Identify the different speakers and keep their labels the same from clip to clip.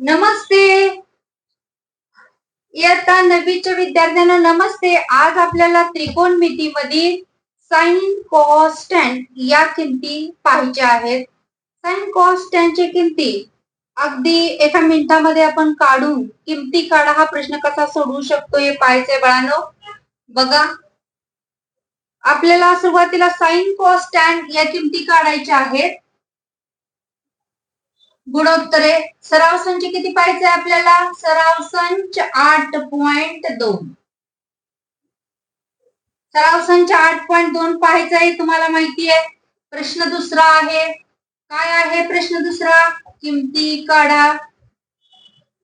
Speaker 1: नमस्ते. इयत्ता नववीच्या विद्यार्थ्यांना नमस्ते. आज आपल्याला त्रिकोणमितीमधील साइन कॉस्टँट या किमती पाहिजे आहेत. साइन कॉस्टँटच्या किमती. अगदी एका मिनिटामध्ये आपण काढून किमती काढा हा प्रश्न कसा सोडवू शकतो हे पाहायचंय बाळांनो. बघा. आपल्याला सुरुवातीला साइन कॉस्टँट या किमती काढायच्या आहेत. गुणोत्तरे. सराव संच किती पाहिजे आपल्याला? सराव संच आठ पॉइंट दोन. सराव संच आठ पॉइंट दोन पाहायचा आहे तुम्हाला माहिती आहे प्रश्न दुसरा आहे. काय आहे प्रश्न दुसरा? किमती काढा.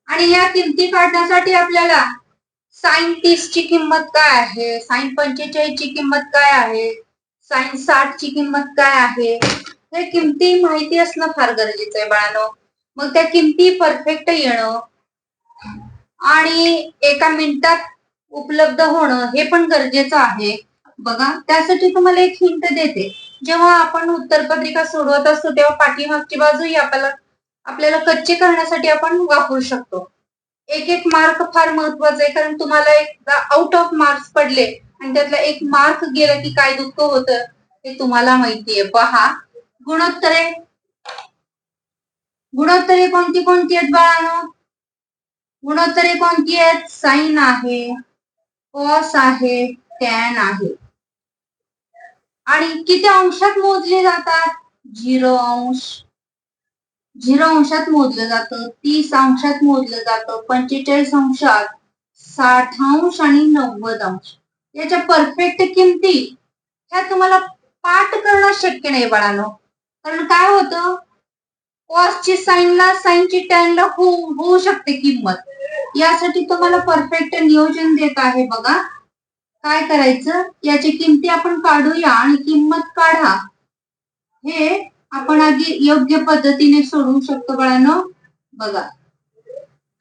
Speaker 1: आणि या किमती काढण्यासाठी आपल्याला साईन तीस ची किंमत काय आहे? साईन पंचेचाळीस ची किंमत काय आहे? साईन साठ ची किंमत काय आहे? हे किमती माहिती असणं फार गरजेचं आहे बाळांनो. मग त्या किमती परफेक्ट येणं आणि एका मिनिटात उपलब्ध होणं हे पण गरजेचं आहे. बघा त्यासाठी तुम्हाला एक हिंट देते. जेव्हा आपण उत्तरपत्रिका सोडवत असतो तेव्हा पाठीमागची बाजूही आपल्याला आपल्याला कच्चे करण्यासाठी आपण वापरू शकतो. एक एक मार्क फार महत्त्वाचा आहे कारण तुम्हाला एकदा आउट ऑफ मार्क्स पडले आणि त्यातला एक मार्क गेला की काय दुःख होतं हे तुम्हाला माहितीये. पहा गुणोत्तरे गुणोत्तरे कोणती कोणती आहेत बाळानो गुणोत्तरे कोणती आहेत? साईन आहे कॉस आहे टॅन आहे. आणि किती अंशात मोजले जातात? झिरो अंश. झिरो अंशात मोजलं जातं तीस अंशात मोजलं जातं पंचेचाळीस अंशात साठ अंश आणि नव्वद अंश. याच्या परफेक्ट किमती ह्या तुम्हाला पाठ करणं शक्य नाही बाळानो. कारण काय होतं? कॉसची साईनला साईनची टॅनला होऊ होऊ शकते किंमत. यासाठी तुम्हाला परफेक्ट नियोजन देत आहे बघा. काय करायचं? याची किमती आपण काढूया आणि किंमत काढा. हे आपण आधी योग्य पद्धतीने सोडवू शकतो बाळांनो. बघा.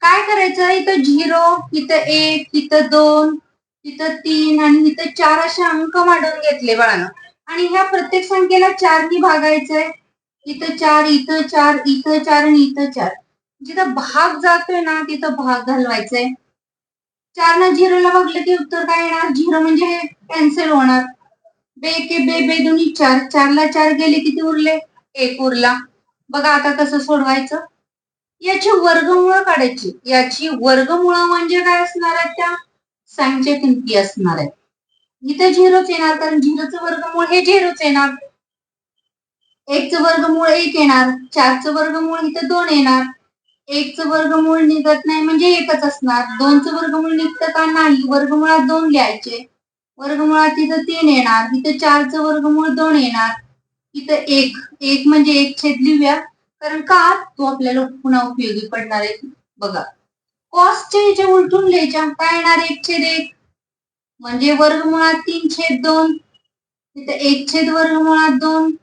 Speaker 1: काय करायचं? इथं झिरो इथं एक इथं दोन इथं तीन आणि इथं चार असे अंक मांडून घेतले बाळांनो. आणि ह्या प्रत्येक संख्येला चारनी भागायचंय. इथं चार इथं चार इथं चार आणि इथं चार. जिथं भाग जातोय ना तिथं भाग घालवायचंय. चार ना झिरोला बघलं की उत्तर काय येणार? झिरो म्हणजे हे कॅन्सल होणार. बे के बे बे दोन्ही चार. चारला चार गेले किती उरले? एक उरला. बघा आता कसं सोडवायचं. याची वर्गमुळं काढायची. याची वर्गमुळं म्हणजे काय असणार आहेत त्या? साईनच्या किमती असणार आहेत. इथं झिरोच येणार कारण झिरोचं वर्गमूळ हे झिरोच येणार. एकचं वर्गमूळ एक येणार चारचं वर्गमूळ इथं दोन येणार. एकचं वर्गमूळ निघत नाही म्हणजे एकच असणार. दोनचं वर्गमूळ निघतं का नाही? वर्गमुळात दोन लिहायचे. वर्गमुळात इथं तीन येणार इथं चारचं वर्गमूळ दोन येणार. इथं एक एक म्हणजे एक छेद लिहूया. कारण का? तो आपल्याला पुन्हा उपयोगी पडणार आहे. बघा. कॉस्टच्या याच्या उलटून लिहायच्या. काय येणार? एक छेद एक. म्हणजे वर्गमुळात तीन छेद दोन. इथं एक छेद वर्गमुळात दोन.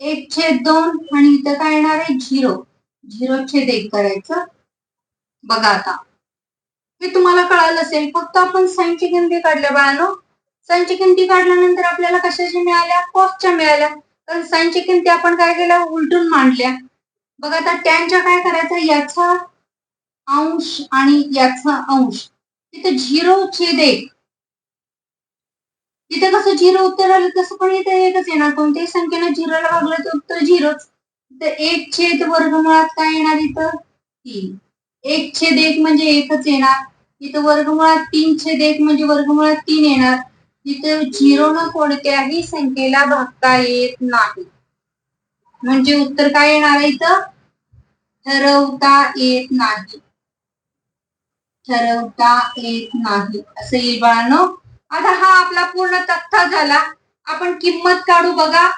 Speaker 1: एक छेद दोन आणि इथं काय येणार आहे? झिरो. झिरो छेद एक करायचं. बघा आता. हे तुम्हाला कळालं असेल. फक्त आपण साईनची किमती काढल्या बाळांनो. साईनची किमती काढल्यानंतर आपल्याला कशाच्या मिळाल्या? कॉस्टच्या मिळाल्या. कारण साईनची किमती आपण काय केल्या? उलटून मांडल्या. बघा आता टॅनच्या काय करायचं? याचा अंश आणि याचा अंश. तिथे झिरो छेद एक. तिथे कसं झिरो उत्तर आलं तसं पण इथे एकच येणार. कोणत्याही संख्येनं झिरोला भागलं तर उत्तर झिरोच. तर एक छेद वर्गमुळात काय येणार इथं? तीन. एक छेद एक म्हणजे एकच येणार. इथं वर्गमुळात तीन छेद एक म्हणजे वर्गमुळात तीन येणार. इथं झिरो न कोणत्याही संख्येला भागता येत नाही. म्हणजे उत्तर काय येणार इथं? ठरवता येत नाही. ठरवता येत नाही. असं येईल बाळांनो. आता हा आपला पूर्ण तक्ता झाला. आपण किंमत काढू बघा.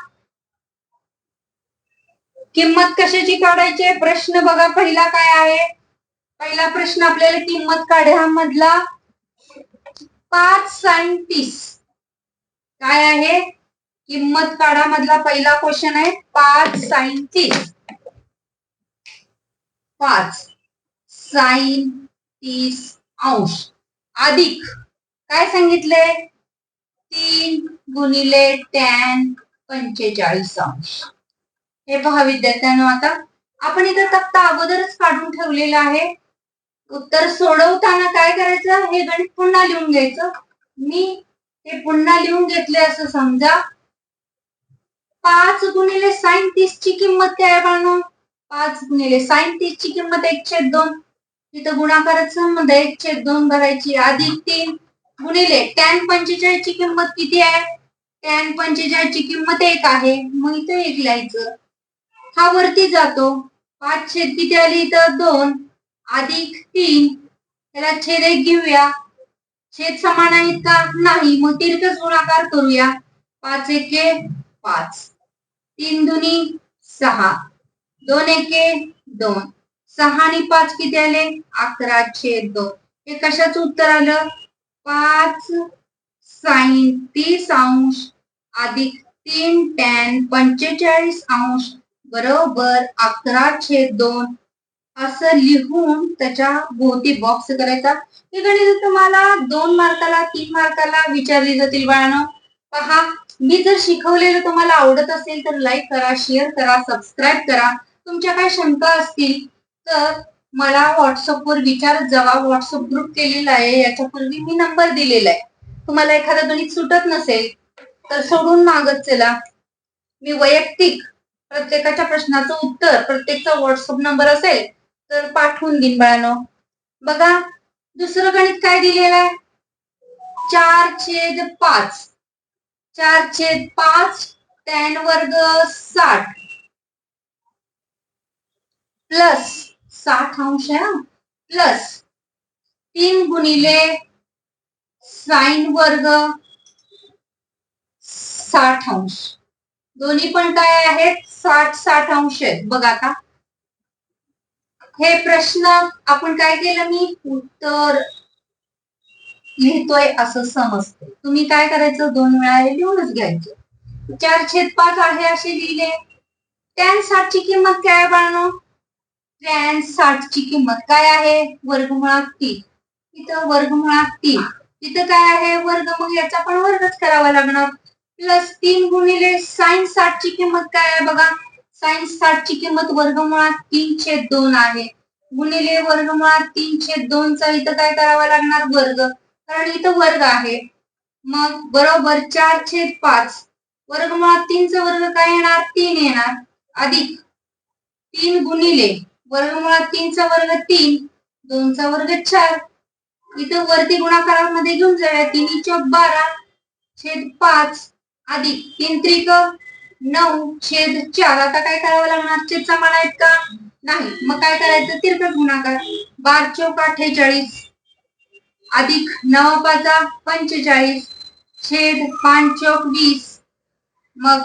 Speaker 1: किंमत कशाची काढायची प्रश्न बघा पहिला काय आहे? पहिला प्रश्न आपल्याला किंमत काढ्या मधला. पाच साईन तीस. काय आहे? किंमत काढा मधला पहिला क्वेश्चन आहे. पाच साईन तीस. पाच साईन तीस अंश. अधिक. काय सांगितले तीन गुणिले टॅन पंचेचाळीस अंश. हे पहा विद्यार्थ्यांनो आता. आपण इथं तक्ता अगोदरच काढून ठेवलेला आहे. उत्तर सोडवताना काय करायचं? हे गणित पुन्हा लिहून घ्यायचं. मी हे पुन्हा लिहून घेतले असं समजा. पाच गुणिले साईन तीस ची किंमत काय बाळनो? पाच गुणिले साईन तीस ची किंमत एक छेद दोन. तिथं गुणाकारात संबंध एक छेद दोन भरायची अधिक तीन. गुणिले टॅन पंचेचाळीस ची किंमत किती आहे? टॅन पंचेचाळीस ची किंमत एक आहे. मग इथं एक लिहायचं. हा वरती जातो. पाच छेद किती आली इथं? दोन. अधिक तीन. त्याला छेद एक घेऊया. छेद समान आहेत का? नाही. मग तीर्थच गुणाकार करूया. पाच एके पाच. तीन दुनी सहा. दोन एके दोन. सहा आणि पाच किती आले? अकरा छेद दोन. हे कशाचं उत्तर आलं? पाच साईन तीस अंश अधिक तीन टॅन पंचेचाळीस अंश बरोबर अकरा छेद दोन असं लिहून त्याच्या भोवती बॉक्स करायचा. हे गणित तुम्हाला दोन मार्काला तीन मार्काला विचारली जातील बाळानं. पहा मी जर शिकवलेलं तुम्हाला आवडत असेल तर लाईक करा शेअर करा सबस्क्राईब करा. तुमच्या काय शंका असतील तर मला व्हॉट्सअपवर विचारत जावा व्हॉट्सअप ग्रुप केलेला आहे याच्यापूर्वी मी नंबर दिलेला आहे. तुम्हाला एखादा गणित सुटत नसेल तर सोडून मागत चला. मी वैयक्तिक प्रत्येकाच्या प्रश्नाचं उत्तर प्रत्येकचा व्हॉट्सअप नंबर असेल तर पाठवून देईन बाळानो. बघा दुसरं गणित काय दिलेलं आहे? चार छेद पाच. चार छेद पाच टॅन वर्ग साठ. प्लस साठ अंश आहे प्लस तीन गुणिले साइन वर्ग साठ अंश. दोन्ही पण काय आहेत? साठ साठ अंश आहेत. बघा आता. हे प्रश्न आपण काय केलं मी? उत्तर लिहितोय असं समजते तुम्ही काय करायचं? दोन वेळा हे लिहूनच घ्यायचं. चार छेद पाच आहे असे लिहिले. टॅन साठची किंमत काय बाळणं आयन्स साठ ची किंमत काय आहे? वर्गमुळात तीन. इथं वर्गमुळात तीन. तिथं काय आहे? वर्ग. मग याचा पण वर्गच करावा लागणार. प्लस तीन गुणिले साइन साठची किंमत काय आहे बघा? साइन्स साठ ची किंमत वर्गमुळात तीन छेद दोन आहे. गुणिले वर्गमुळात तीन छेद दोनचा इथं काय करावा लागणार? वर्ग. कारण इथं वर्ग आहे. मग बरोबर चार छेद पाच. वर्गमुळात तीनचा वर्ग काय येणार? तीन येणार. अधिक तीन गुणिले वर्गमुळात तीनचा वर्ग तीन दोनचा वर्ग चार. इथं वरती गुणाकारामध्ये घेऊन जाऊया. तीन चौक बारा छेद पाच अधिक तीन त्रिक नऊ छेद चार. आता काय करावं लागणार? छेद समान आहेत का? नाही. मग काय करायचं? तिरकट गुणाकार. बार चौक अठ्ठेचाळीस अधिक नऊ पाचा पंचेचाळीस छेद पाच चौक वीस. मग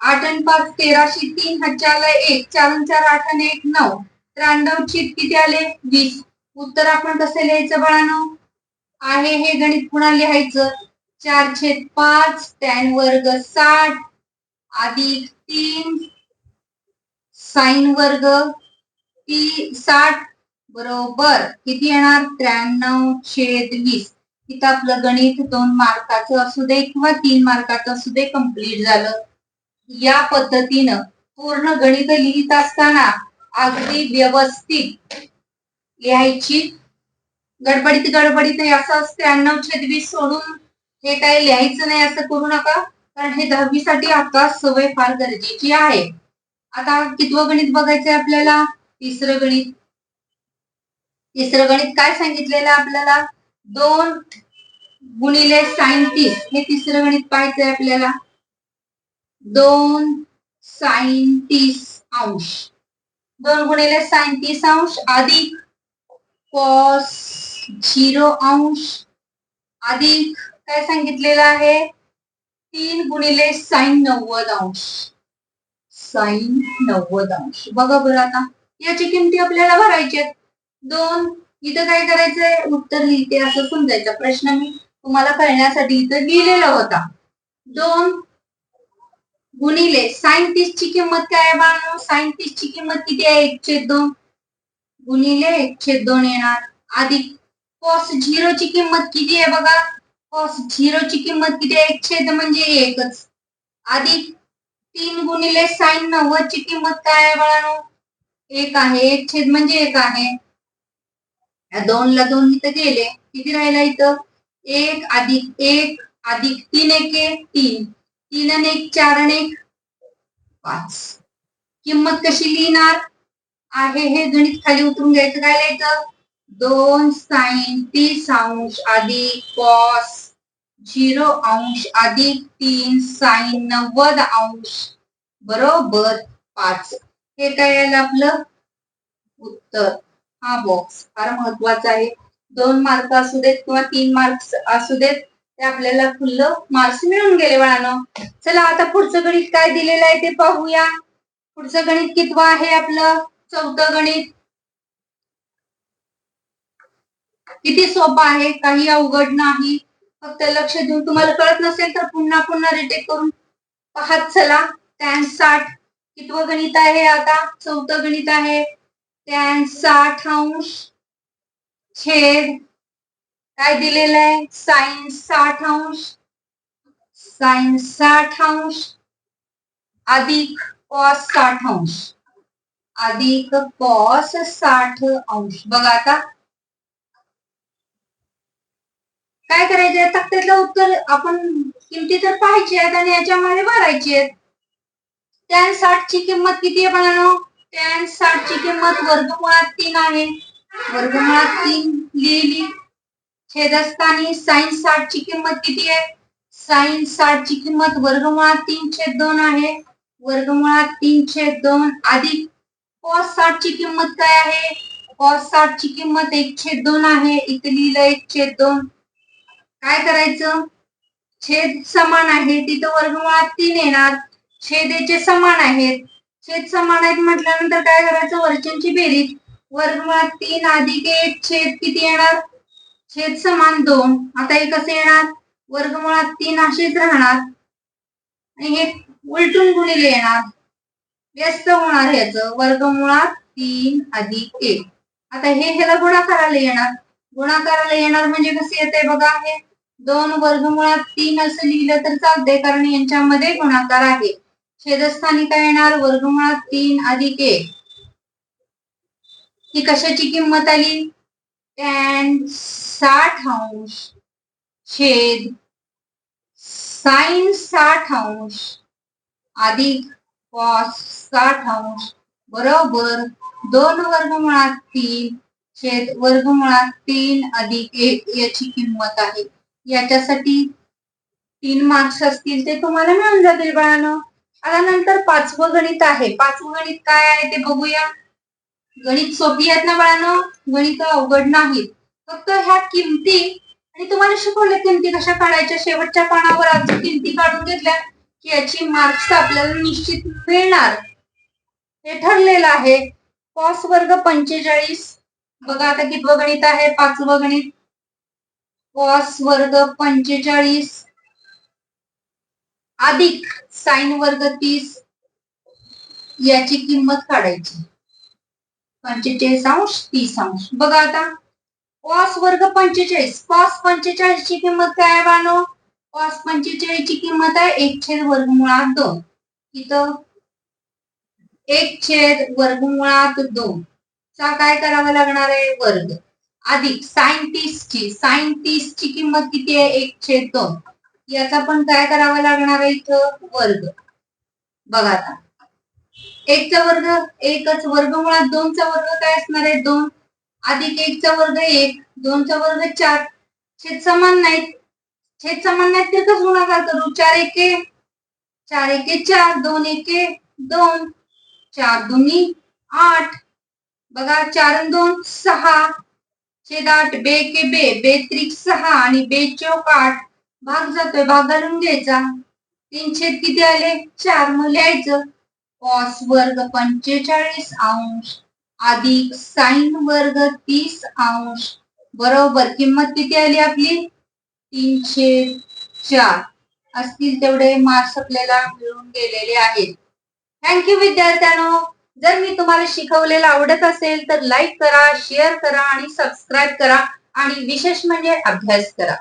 Speaker 1: आठ आणि पाच तेराशे तीन हजार एक. चार चार आठ आणि एक नऊ. त्र्याण्णव छेद किती आले? वीस. उत्तर आपण कसं लिहायचं बाळानो? आहे हे गणित पुन्हा लिहायचं? चार छेद पाच टॅन वर्ग साठ अधिक तीन साइन वर्ग ती साठ बरोबर. किती येणार? त्र्याण्णव छेद वीस. इथं आपलं गणित दोन मार्काचं असू दे किंवा तीन मार्काचं असू दे कंप्लीट झालं. या पद्धतीनं पूर्ण गणित लिहित असताना अगदी व्यवस्थित लिहायची. गडबडीत गडबडीत नाही असं असते छेद वीस सोडून हे काही लिहायचं नाही असं करू नका. कारण हे दहावीसाठी आता सवय फार गरजेची आहे. आता कितवं गणित बघायचंय आपल्याला? तिसरं गणित. तिसरं गणित काय सांगितलेलं आपल्याला? दोन गुणिले साइन तीस हे तिसरं गणित पाहायचंय आपल्याला. दोन साइन तीस अंश. दोन गुणिले साइन तीस अंश अधिक कॉस झिरो अंश अधिक काय सांगितलेलं आहे? तीन गुणिले साईन नव्वद अंश. साईन नव्वद अंश. बघा बरं आता. याची किमती आपल्याला भरायची दोन इथं काय करायचंय? उत्तर लिहिते. असं समजायचं प्रश्न मी तुम्हाला कळण्यासाठी इथं लिहिलेला होता. दोन गुणिले साइन ची किंमत काय आहे बाळांनो? साइन ची किंमत किती आहे? एक छेद दोन. गुणिले एक छेद दोन येणार. अधिक कॉस झिरो ची किंमत किती आहे बघा? कॉस झिरो ची किंमत किती आहे? एक छेद म्हणजे एकच. अधिक तीन गुणिले साईन नव्वद ची किंमत काय आहे बाळांनो? एक आहे. एक छेद म्हणजे एक आहे. या दोन ला दोन इथं गेले. किती राहिला इथं? एक अधिक एक अधिक तीन एके तीन. तीन आणि एक चार आणि एक. पाच. किंमत कशी लिहिणार? आहे हे गणित खाली उतरून घ्यायचं काय लिहायचं? दोन साईन तीस अंश अधिक कॉस झिरो अंश अधिक तीन साईन नव्वद अंश. बरोबर पाच. हे काय आलं आपलं? उत्तर. हा बॉक्स फार महत्त्वाचा आहे. दोन मार्क असू देत किंवा तीन मार्क्स असू देत ते आपल्याला खुल्लं मार्क्स मिळून गेले बाळानं. चला आता पुढचं गणित काय दिलेलं आहे ते पाहूया. पुढचं गणित कितवं आहे आपलं? चौथं गणित. किती सोपं आहे? काही अवघड नाही. फक्त लक्ष देऊन तुम्हाला कळत नसेल तर पुन्हा पुन्हा रिटेक करून पाहत चला. टॅन साठ कितवं गणित आहे आता? चौथं गणित आहे. टॅन साठ अंश छेद काय दिलेलं आहे? साईन साठ अंश. साईन साठ अंश. अधिक कॉस साठ अंश. अधिक कॉस साठ अंश. बघा आता. काय करायचे तक्त्यातलं उत्तर आपण किमती तर पाहायची आहेत आणि याच्यामध्ये भरायची आहेत. टॅन साठ ची किंमत किती आहे म्हणानो टॅन साठ ची किंमत वर्गमुळात तीन आहे. वर्गमुळात तीन लिहिली. छेदस्थानी साईन साठ ची किंमत किती आहे? साईन साठ ची किंमत वर्गमुळात तीन छेद दोन आहे. वर्गमुळात तीन छेद दोन अधिक कॉस साठ ची किंमत काय आहे? कॉस साठ ची किंमत एक छेद दोन आहे. इथे लिहिलं एक छेद दोन. काय करायचं? छेद समान आहे. तिथं वर्गमुळात तीन येणार. छेदेचे समान आहेत. छेद समान आहेत म्हटल्यानंतर काय करायचं? वरच्यांची बेरीज. वर्गमुळात तीन अधिक एक छेद किती येणार? छेद समान दोन. आता हे कसे येणार? वर्गमुळात तीन असेच राहणार. आणि हे उलटून गुणिले येणार. व्यस्त होणार ह्याच. वर्गमुळात तीन अधिक एक. आता हे ह्याला गुणाकाराला येणार. गुणाकाराला येणार म्हणजे कसे येते बघा हे दोन वर्गमुळात तीन असं लिहिलं तर चालते कारण यांच्यामध्ये गुणाकार आहे. छेदस्थानी काय येणार? वर्गमुळात तीन अधिक एक. ही कशाची किंमत आली? टॅन साठ अंश छेद साईन साठ अंश अधिक कॉस साठ अंश बरोबर दोन वर्गमुळात तीन छेद वर्गमुळात तीन अधिक एक याची किंमत आहे. याच्यासाठी तीन मार्क्स असतील ते तुम्हाला मिळून जातील बाळानं. आता नंतर पाचवं गणित आहे. पाचवं गणित काय आहे ते बघूया. गणित सोपी आहेत ना बाळानं? गणित अवघड नाहीत फक्त ह्या किमती आणि तुम्हाला शिकवलं किमती कशा काढायच्या? शेवटच्या पानावर आज किमती काढून घेतल्या की याची मार्क्स आपल्याला निश्चित मिळणार. हे ठरलेलं आहे. कॉस वर्ग पंचेचाळीस. बघा आता कितवं गणित आहे? पाचवं गणित. कॉस वर्ग पंचेचाळीस. अधिक साइन वर्ग तीस. याची किंमत काढायची. पंचेचाळीस अंश तीस अंश. बघा आता कॉस वर्ग पंचेचाळीस. कॉस पंचेचाळीस ची किंमत काय आहे बानो? कॉस पंचेचाळीस ची किंमत आहे एक छेद वर्गमुळात दोन. इथं एक छेद वर्गमुळात दोन. चा काय करावा लागणार आहे? वर्ग. अधिक साइन तीस ची साइन तीस ची किंमत किती आहे? एक छेद दोन. याचा पण काय करावा लागणार आहे इथं? वर्ग. बघा आता. एकचा वर्ग एकच वर्गमुळात दोनचा वर्ग काय असणार आहे? दोन. अधिक एकचा वर्ग एक दोनचा वर्ग चार. छेद समान नाहीत. छेद समान नाहीत ते कसं गुणाकार करू? चार एके चार एके चार दोन एके दोन. चार दोन्ही आठ. बघा चार दोन सहा. छेद आठ बे के बे. बे त्रिक सहा आणि बे चौक आठ. भाग जातोय भाग घालून घ्यायचा. तीन छेद किती आले? चार. मग लिहायचं. कॉस वर्ग पंचेचाळीस अंश अधिक साइन वर्ग तीस अंश. बरोबर किंमत किती आली आपली? तीनशे चार. असतील तेवढे मार्क्स आपल्याला मिळून गेलेले आहेत. थँक्यू विद्यार्थ्यांनो. जर मी तुम्हाला शिकवलेलं आवडत असेल तर लाईक करा शेअर करा आणि सबस्क्राईब करा. आणि विशेष म्हणजे अभ्यास करा.